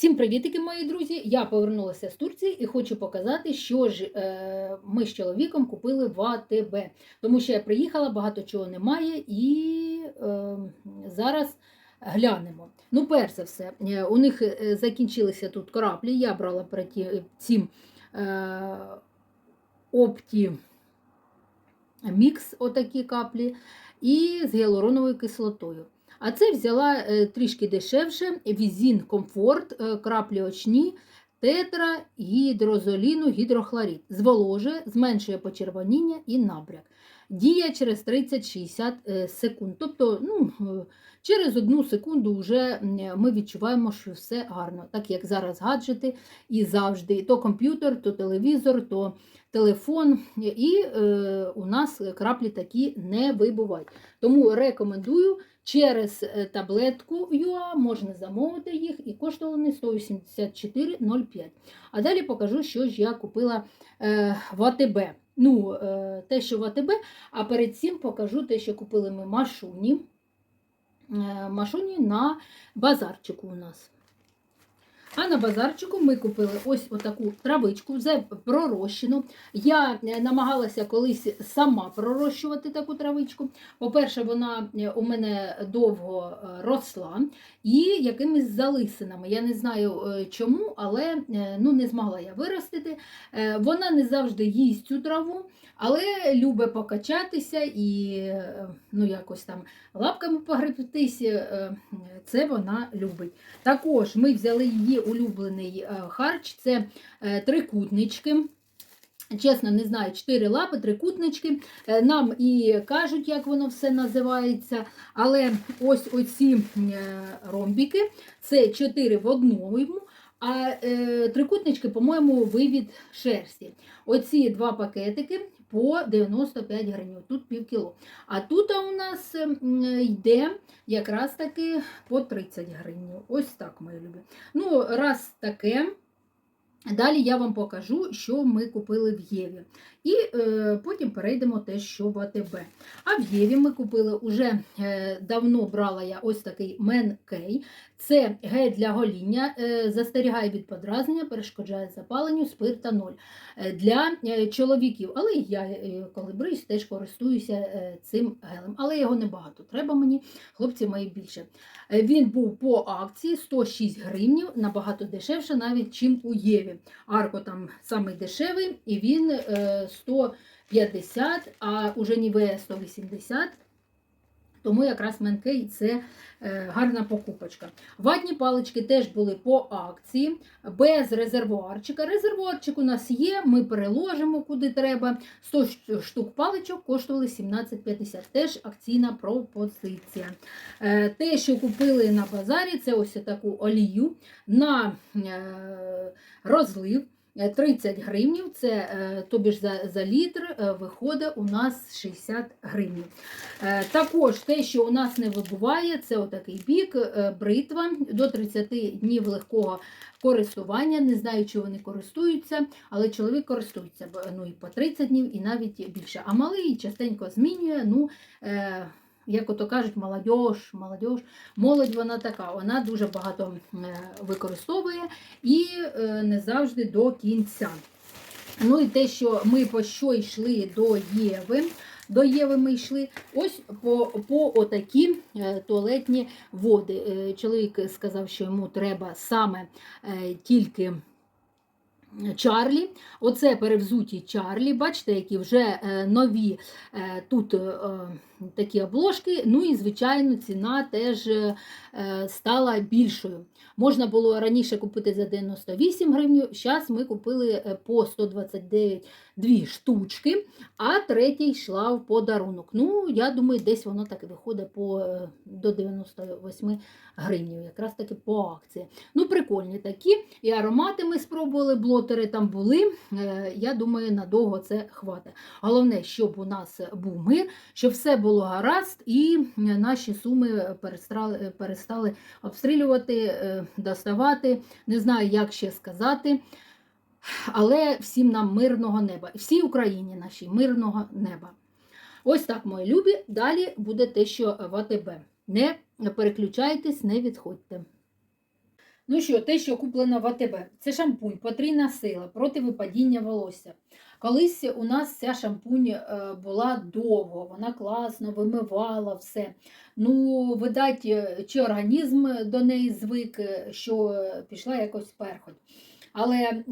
Всім привітики, мої друзі! Я повернулася з Турції і хочу показати, що ж е, ми з чоловіком купили в АТБ. Тому що я приїхала, багато чого немає, і е, зараз глянемо. Ну, перш за все, е, у них е, закінчилися тут краплі. Я брала перед ті- цим е, опті мікс, отакі каплі, і з гіалуроновою кислотою. А це взяла е, трішки дешевше Візін Комфорт, е, краплі очні, тетра, гідрозоліну, гідрохлорид. Зволожує, зменшує почервоніння і набряк. Діє через 30-60 е, секунд. Тобто, ну, через одну секунду вже ми відчуваємо, що все гарно. Так як зараз гаджети і завжди. То комп'ютер, то телевізор, то телефон. І е, у нас краплі такі не вибувають. Тому рекомендую через е, таблетку ЮА можна замовити їх і коштували вони 184,05. А далі покажу, що ж я купила е, в АТБ. Ну, е, те, що в АТБ, а перед цим покажу те, що купили ми машуні. Е, машуні на базарчику у нас. А на базарчику ми купили ось отаку травичку, вже пророщену. Я е, намагалася колись сама пророщувати таку травичку. По-перше, вона е, у мене довго е, росла і якимись залисинами. Я не знаю чому, але ну, не змогла я виростити. Вона не завжди їсть цю траву, але любить покачатися і ну, якось там лапками погребтись. е, Це вона любить. Також ми взяли її улюблений е, харч, це е, трикутнички. Чесно, не знаю, чотири лапи, трикутнички. Е, Нам і кажуть, як воно все називається. Але ось оці ромбіки це чотири в одному. А е, трикутнички, по-моєму, вивід шерсті. Оці два пакетики по 95 гривень, тут пів кіло. А тут у нас йде якраз таки по 30 гривень. Ось так, мої любі. Ну, раз таке. Далі я вам покажу, що ми купили в Єві. І е, потім перейдемо те, що в АТБ. А в Єві ми купили уже е, давно брала я ось такий Менкей. Це гель для гоління, е, застерігає від подразнення, перешкоджає запаленню, спирта 0 е, для е, чоловіків. Але я, коли бриюсь, теж користуюся цим гелем. Але його небагато. Треба мені, хлопці мої більше. Він був по акції 106 гривнів, набагато дешевше, навіть чим у Єві. Арко там самий дешевий, і він е, 150, а у Женіве 180. Тому якраз Менкей це е, гарна покупочка. Ватні палички теж були по акції, без резервуарчика. Резервуарчик у нас є, ми переложимо куди треба. 100 штук паличок коштували 17,50. Теж акційна пропозиція. Е, те, що купили на базарі, це ось таку олію на е, розлив. Е, 30 гривнів, це е, тобі ж за, за літр е, виходить у нас 60 гривень. Е, Також те, що у нас не вибуває, це отакий бік, е, бритва до 30 днів легкого користування. Не знаю, чи вони користуються, але чоловік користується ну, і по 30 днів, і навіть більше. А малий частенько змінює. ну, е, як ото кажуть, молодь, молодь, молодь вона така, вона дуже багато е, використовує і е, не завжди до кінця. Ну і те, що ми по що йшли до Єви, до Єви ми йшли, ось по, по отакі е, туалетні води. Чоловік сказав, що йому треба саме тільки. Чарлі, оце перевзуті Чарлі, бачите, які вже нові тут такі обложки. Ну і, звичайно, ціна теж е, стала більшою. Можна було раніше купити за 98 гривень, зараз ми купили е, по 129 дві штучки, а третя йшла в подарунок. Ну, я думаю, десь воно так і виходить по, е, до 98 гривень, якраз таки по акції. Ну, прикольні такі. І аромати ми спробували, блотери там були. Я думаю, надовго це хватить. Головне, щоб у нас був мир, щоб все було гаразд, і наші суми перестали, перестали обстрілювати, е, доставати. Не знаю, як ще сказати. Але всім нам мирного неба. Всій Україні нашій мирного неба. Ось так, мої любі. Далі буде те, що в АТБ. Не переключайтесь, не відходьте. Ну що, те, що куплено в АТБ, це шампунь, потрійна сила проти випадіння волосся. Колись у нас ця шампунь е, була довго, вона класно вимивала все. Ну, видать, е, чи організм до неї звик, е, що пішла якось перхоть. Але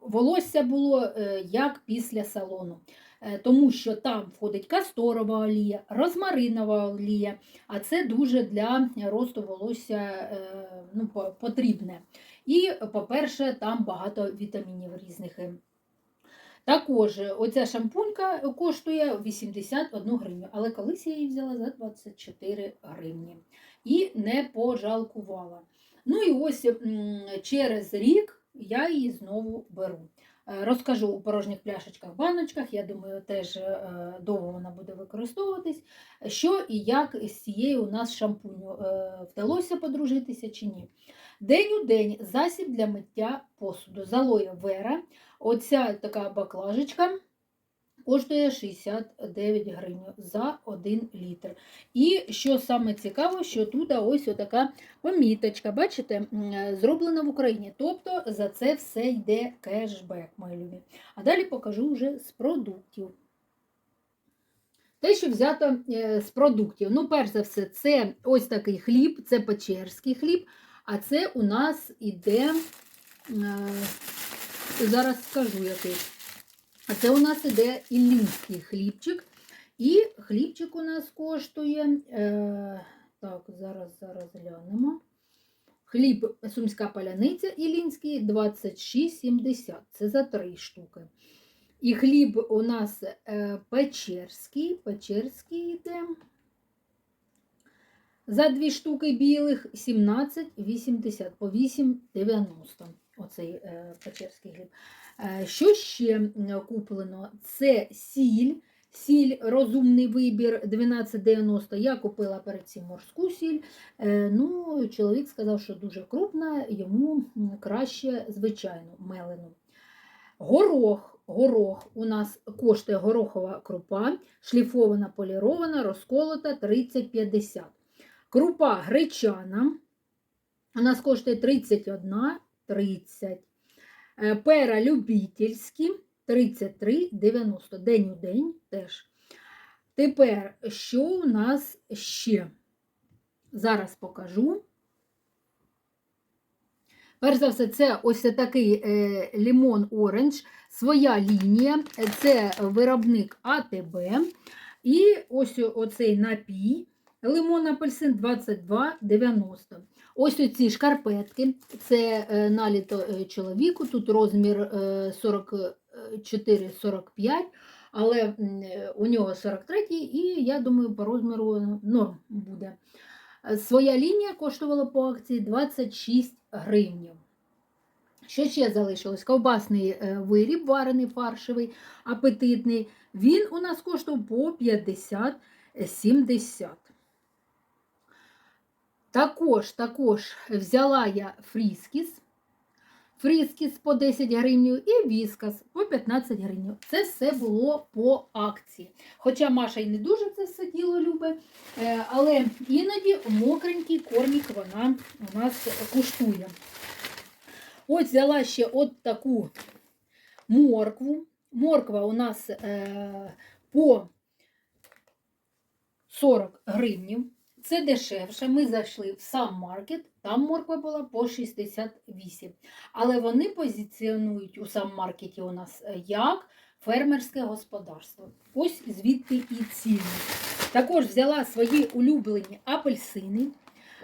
волосся було як після салону. Е, Тому що там входить касторова олія, розмаринова олія, а це дуже для росту волосся е, ну, потрібне. І, по-перше, там багато вітамінів різних. Також е, оця шампунька коштує 81 гривню, але колись я її взяла за 24 гривні і не пожалкувала. Ну і ось через рік я її знову беру. Е, Розкажу у порожніх пляшечках, баночках. Я думаю, теж е, довго вона буде використовуватись. Що і як з цією у нас шампуню е, вдалося подружитися чи ні. День у день засіб для миття посуду. Залоя вера. Оця така баклажечка коштує 69 гривень за 1 літр. І що саме цікаво, що тут ось така поміточка, бачите, зроблена в Україні. Тобто за це все йде кешбек, мої любі. А далі покажу вже з продуктів. Те, що взято е, з продуктів. Ну, перш за все, це ось такий хліб, це печерський хліб, а це у нас іде, е, зараз скажу який. А це у нас іде іллінський хлібчик. І хлібчик у нас коштує. Е, так, зараз, зараз глянемо. Хліб сумська паляниця іллінський 26,70. Це за три штуки. І хліб у нас е, печерський. Печерський йде. За дві штуки білих 17,80 по 8,90. Оцей е, печерський хліб. Е, Що ще куплено? Це сіль. Сіль розумний вибір 12,90. Я купила перед цим морську сіль. Е, Ну, чоловік сказав, що дуже крупна, йому краще, звичайно, мелену. Горох. Горох у нас коштує горохова крупа, шліфована, полірована, розколота 30,50. Крупа гречана. У нас коштує 31,30. Е, Пера 33,90. День у день теж. Тепер, що у нас ще? Зараз покажу. Перш за все, це ось такий е, лімон оранж, своя лінія, це виробник АТБ. І ось оцей напій лимон апельсин 22,90. Ось оці шкарпетки, це е, наліто е, чоловіку, тут розмір е, 44-45, але е, у нього 43 і я думаю, по розміру норм буде. Своя лінія коштувала по акції 26 гривнів. Що ще залишилось? Ковбасний виріб, варений фаршевий, апетитний. Він у нас коштував по 50-70. Також, також взяла я фріскіс. Фріскіс по 10 гривень і віскас по 15 гривень. Це все було по акції. Хоча Маша й не дуже це все діло любить, е, але іноді мокренький кормік вона у нас куштує. Ось взяла ще от таку моркву. Морква у нас е, по 40 гривнів. Це дешевше. Ми зайшли в сам маркет, там морква була по 68. Але вони позиціонують у сам маркеті у нас е, як фермерське господарство. Ось звідти і ціни. Також взяла свої улюблені апельсини.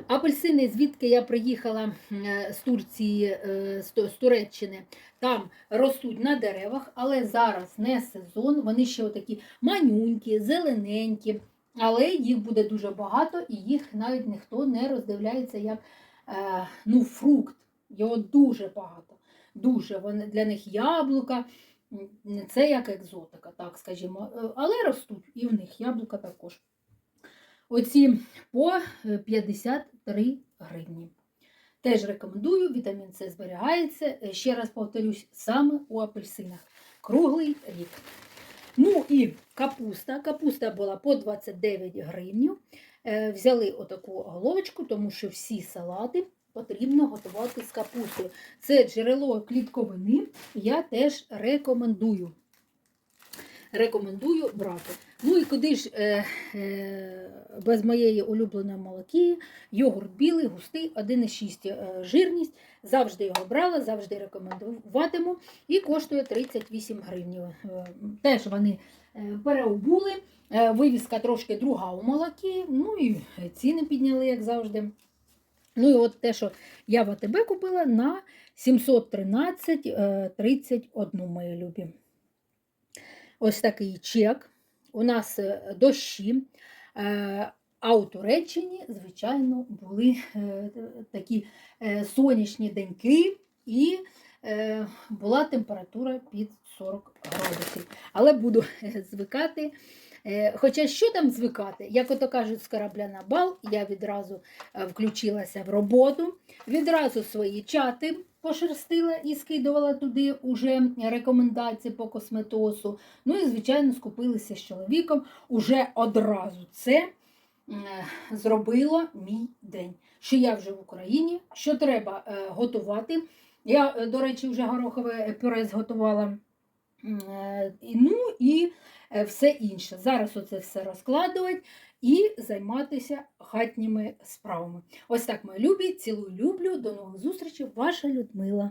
Апельсини, звідки я приїхала е, з Турції, е, з Туреччини, там ростуть на деревах, але зараз не сезон. Вони ще отакі манюнькі, зелененькі, але їх буде дуже багато і їх навіть ніхто не роздивляється як е, ну, фрукт. Його дуже багато. Дуже. Вони, для них яблука. Це як екзотика, так скажімо. Е, Але ростуть і в них яблука також. Оці по е, 53 гривні. Теж рекомендую, вітамін С зберігається. Е, Ще раз повторюсь, саме у апельсинах. Круглий рік. Ну і капуста. Капуста була по 29 гривень. Е, Взяли отаку головочку, тому що всі салати потрібно готувати з капустою. Це джерело клітковини, я теж рекомендую. Рекомендую брати. Ну і куди ж е, е, без моєї улюбленої молоки, йогурт білий, густий, 1,6 е, жирність. Завжди його брала, завжди рекомендуватиму. І коштує 38 гривень. Е, Теж вони е, переобули. Вивіска трошки друга у молокі, ну і ціни підняли, як завжди. Ну і от те, що я в АТБ купила на 713,31, мої любі. Ось такий чек. У нас е, дощі. Е, А у Туреччині, звичайно, були е, такі сонячні деньки і була температура під 40 градусів. Але буду звикати. Хоча що там звикати? Як ото кажуть, з корабля на бал, я відразу включилася в роботу, відразу свої чати пошерстила і скидувала туди уже рекомендації по косметосу. Ну і, звичайно, скупилися з чоловіком. Уже одразу це е, зробило мій день. Що я вже в Україні, що треба е, готувати. Я, е, до речі, вже горохове пюре зготувала. Ну і все інше. Зараз оце все розкладувати і займатися хатніми справами. Ось так, мої любі, цілую люблю. До нових зустрічей, ваша Людмила.